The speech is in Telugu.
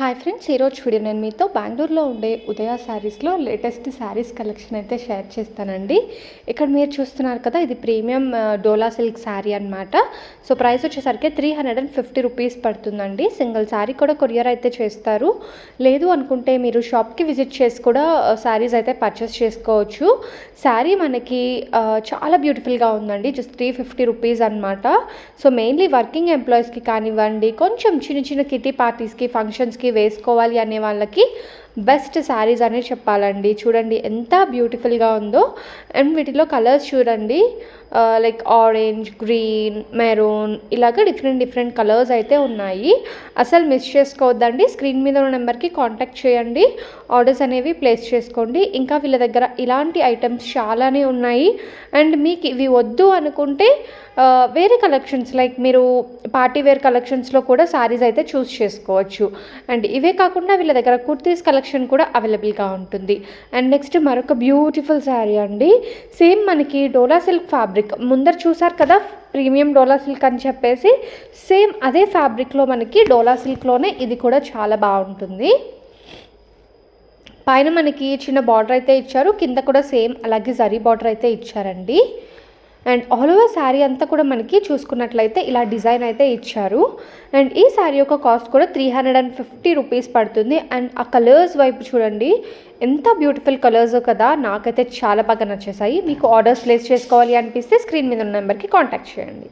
హాయ్ ఫ్రెండ్స్ ఈరోజు వీడియో నేను మీతో బెంగళూరులో ఉండే ఉదయ శారీస్లో లేటెస్ట్ శారీస్ కలెక్షన్ అయితే షేర్ చేస్తానండి. ఇక్కడ మీరు చూస్తున్నారు కదా ఇది ప్రీమియం డోలా సిల్క్ శారీ అనమాట సో ప్రైస్ వచ్చేసరికి three hundred and fifty rupees పడుతుందండి. సింగిల్ శారీ కూడా కొరియర్ అయితే చేస్తారు. లేదు అనుకుంటే మీరు షాప్కి విజిట్ చేసి కూడా శారీస్ అయితే పర్చేస్ చేసుకోవచ్చు. శారీ మనకి చాలా బ్యూటిఫుల్గా ఉందండి. జస్ట్ త్రీ ఫిఫ్టీ రూపీస్ అనమాట సో మెయిన్లీ వర్కింగ్ ఎంప్లాయీస్కి కానివ్వండి కొంచెం చిన్న చిన్న కిటీ పార్టీస్కి ఫంక్షన్స్కి వేసుకోవాలి అనే వాళ్ళకి బెస్ట్ శారీస్ అనే చెప్పాలండి. చూడండి ఎంత బ్యూటిఫుల్గా ఉందో. అండ్ వీటిలో కలర్స్ చూడండి. లైక్ ఆరెంజ్ గ్రీన్ మెరూన్ ఇలాగ డిఫరెంట్ డిఫరెంట్ కలర్స్ అయితే ఉన్నాయి. అసలు మిస్ చేసుకోవద్దండి. స్క్రీన్ మీద ఉన్న నెంబర్కి కాంటాక్ట్ చేయండి. ఆర్డర్స్ అనేవి ప్లేస్ చేసుకోండి. ఇంకా వీళ్ళ దగ్గర ఇలాంటి ఐటమ్స్ చాలానే ఉన్నాయి. అండ్ మీకు ఇవి వద్దు అనుకుంటే వేరే కలెక్షన్స్ లైక్ మీరు పార్టీ వేర్ కలెక్షన్స్లో కూడా శారీస్ అయితే చూస్ చేసుకోవచ్చు. అండ్ ఇవే కాకుండా వీళ్ళ దగ్గర కుర్తీస్ కలెక్షన్ కూడా అవైలబుల్గా ఉంటుంది. అండ్ నెక్స్ట్ మరొక బ్యూటిఫుల్ శారీ అండి. సేమ్ మనకి డోలా సిల్క్ ఫ్యాబ్రిక్. ముందర చూసారు కదా ప్రీమియం డోలా సిల్క్ అని చెప్పేసి సేమ్ అదే ఫ్యాబ్రిక్లో మనకి డోలా సిల్క్లోనే ఇది కూడా చాలా బాగుంటుంది. పైన మనకి చిన్న బార్డర్ అయితే ఇచ్చారు కింద కూడా సేమ్ అలాగే జరీ బార్డర్ అయితే ఇచ్చారండి. అండ్ ఆల్ ఓవర్ శారీ అంతా కూడా మనకి చూసుకున్నట్లయితే ఇలా డిజైన్ అయితే ఇచ్చారు. అండ్ ఈ శారీ యొక్క కాస్ట్ కూడా three hundred and fifty rupees పడుతుంది. అండ్ ఆ కలర్స్ వైపు చూడండి ఎంత బ్యూటిఫుల్ కలర్స్ కదా నాకైతే చాలా బాగా నచ్చేసాయి మీకు ఆర్డర్స్ ప్లేస్ చేసుకోవాలి అనిపిస్తే స్క్రీన్ మీద ఉన్న నెంబర్కి కాంటాక్ట్ చేయండి.